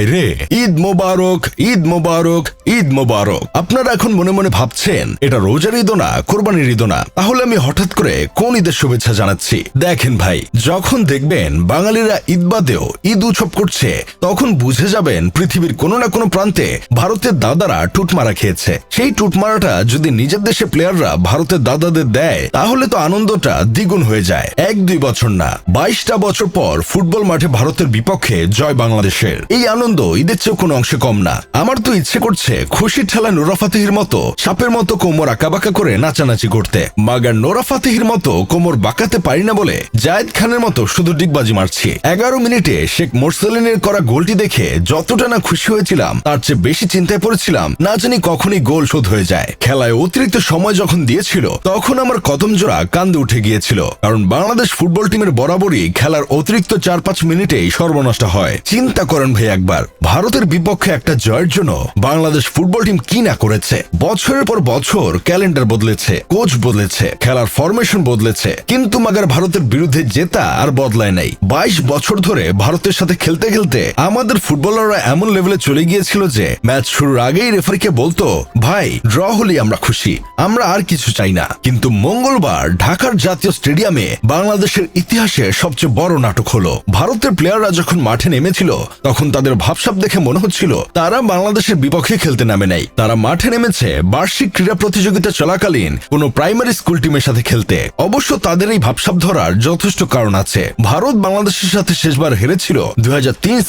ভাইরে ঈদ মোবারক ঈদ মোবারক ঈদ মোবারক। আপনারা এখন মনে মনে ভাবছেন, এটা রোজার ঈদও না, কোরবানির ঈদও না। তাহলে আমি হঠাৎ করে কোন ঈদের শুভেচ্ছা জানাচ্ছি? দেখেন ভাই, যখন দেখবেন বাঙালিরা ঈদ বাদেও ঈদ উৎসব করছে, তখন বুঝে যাবেন পৃথিবীর কোনো না কোনো প্রান্তে ভারতের দাদারা টুটমারা খেয়েছে। সেই টুটমারাটা যদি নিজের দেশে প্লেয়াররা ভারতের দাদাদের দেয়, তাহলে তো আনন্দটা দ্বিগুণ হয়ে যায়। এক, দুই বছর না। বাইশটা বছর পর ফুটবল মাঠে ভারতের বিপক্ষে জয় বাংলাদেশের। এই আনন্দ ঈদের চেয়েও কোনো অংশে কম না। আমার তো ইচ্ছে করছে খুশির ঠেলা নোরা ফাতেহির মতো সাপের মতো কোমর আঁকাবাঁকা করে নাচানাচি করতে। মাগার নোরা ফাতেহির মতো কোমর বাঁকাতে পারি না বলে জায়েদ খানের মতো শুধু ডিগবাজি মারছি। এগারো মিনিটে শেখ মোরসালিনের করা গোলটি দেখে যতটা না খুশি হয়েছিলাম, তার চেয়ে বেশি চিন্তায় পড়েছিলাম না জানি কখনই গোল শোধ হয়ে যায়। খেলায় অতিরিক্ত সময় যখন দিয়েছিল, তখন আমার কদম জোড়া কান্দে উঠে গিয়েছিল। কারণ বাংলাদেশ ফুটবল টিমের বরাবরই খেলার অতিরিক্ত চার পাঁচ মিনিটেই সর্বনষ্ট হয়। চিন্তা করেন ভাই একবার। ভারতের বিপক্ষে একটা জয়ের জন্য বাংলাদেশ ফুটবল টিম কি না করেছে। বছরের পর বছর ক্যালেন্ডার বদলেছে, কোচ বদলেছে, খেলার ফরমেশন বদলেছে। কিন্তু মাগার ভারতের বিরুদ্ধে জেতা আর বদলায় নাই। বাইশ বছর ধরে ভারতের সাথে খেলতে খেলতে আমাদের ফুটবলাররা এমন লেভেলে চলে গিয়েছিল যে ম্যাচ শুরুর আগেই রেফারিকে বলতো, ভাই ড্র হলেই আমরা খুশি, আমরা আর কিছু চাই না। কিন্তু মঙ্গলবার ঢাকার জাতীয় স্টেডিয়ামে বাংলাদেশের ইতিহাসে সবচেয়ে বড় নাটক হলো। ভারতের প্লেয়াররা যখন মাঠে নেমেছিল, তখন তাদের ভাবসাব দেখে মনে হচ্ছিল, তারা বাংলাদেশের বিপক্ষে খেলতে নামে নাই। তারা মাঠে নেমেছে, বার্ষিক ক্রীড়া প্রতিযোগিতা চলাকালীন কোনো প্রাইমারি স্কুল টিমের সাথে খেলতে। অবশ্য তাদের এই ভাবসাব ধরার যথেষ্ট কারণ আছে। ভারত বাংলাদেশের সাথে শেষবার হেরেছিল দুই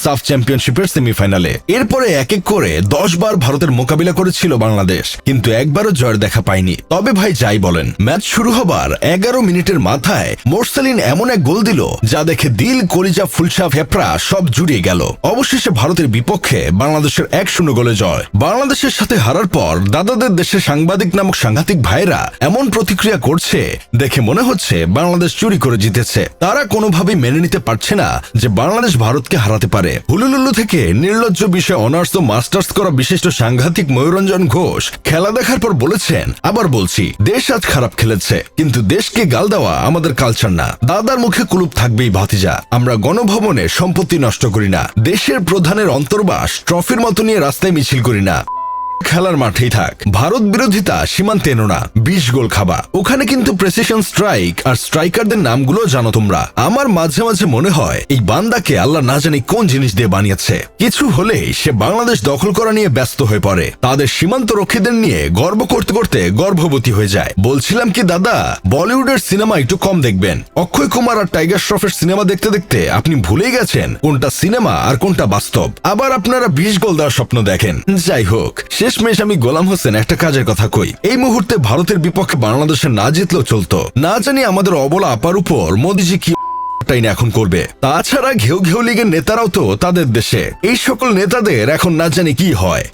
সাফ চ্যাম্পিয়নশিপের সেমিফাইনালে। এরপরে এক এক করে দশ বার ভারতের মোকাবিলা করেছিল বাংলাদেশ, কিন্তু একবারও জয়ের দেখা পায়নি। তবে ভাই, যাই বলেন, ম্যাচ শুরু হবার এগারো মিনিটের মাথায় মোরসালিন এমন এক গোল দিল, যা দেখে দিল কলিজা ফুলসা ফেপড়া সব জুড়িয়ে গেল। অবশেষে ভারতের বিপক্ষে বাংলাদেশের এক শূন্য গোলে জয়। বাংলাদেশের সাথে হারার পর দাদাদের দেশে সাংবাদিক নামক সাংঘাতিক ভাইরা এমন প্রতিক্রিয়া করছে, দেখে মনে হচ্ছে বাংলাদেশ চুরি করে জিতেছে। তারা কোনোভাবেই মেনে নিতে পারছে না যে বাংলাদেশ ভারতকে হারাতে পারে। হুলুলুলু থেকে নির্লজ্জ বিষয়ে অনার্স ও মাস্টার্স করা বিশিষ্ট সাংঘাতিক ময়ূরঞ্জন ঘোষ খেলা দেখার পর বলেছেন, আবার বলছি, দেশ আজ খারাপ খেলেছে, কিন্তু দেশকে গাল দেওয়া আমাদের কালচার না। দাদার মুখে কুলুপ থাকবেই ভাতিজা। আমরা গণভবনে সম্পত্তি নষ্ট করি না। দেশের প্রধানের অন্তর্বাস ট্রফির মতো নিয়ে রাস্তায় মিছিল করি না। খেলার মাঠেই থাক। ভারত বিরোধিতা সীমান্তে এনো না। বিশ গোল খাবা। ওখানে কিন্তু প্রেসিশন স্ট্রাইক আর স্ট্রাইকারদের নামগুলো জানো তোমরা। আমার মাঝে মাঝে মনে হয়, এই বান্দাকে আল্লাহ না জানি কোন জিনিস দিয়ে বানিয়েছে। কিছু হলেই সে বাংলাদেশ দখল করা নিয়ে ব্যস্ত হয়ে পড়ে। তাদের সীমান্ত রক্ষীদের নিয়ে গর্ব করতে করতে গর্ভবতী হয়ে যায়। বলছিলাম কি, দাদা, বলিউডের সিনেমা একটু কম দেখবেন। অক্ষয় কুমার আর টাইগার শ্রফের সিনেমা দেখতে দেখতে আপনি ভুলেই গেছেন কোনটা সিনেমা আর কোনটা বাস্তব। আবার আপনারা বিশ গোল দেওয়ার স্বপ্ন দেখেন। যাই হোক শেষমেশ আমি গোলাম হোসেন একটা কাজের কথা কই। এই মুহূর্তে ভারতের বিপক্ষে বাংলাদেশে না জিতলেও চলতো। না জানি আমাদের অবলা আপার উপর মোদিজি কি এখন করবে। তাছাড়া ঘেউ ঘেউ লীগের নেতারাও তো তাদের দেশে। এই সকল নেতাদের এখন না জানি কি হয়।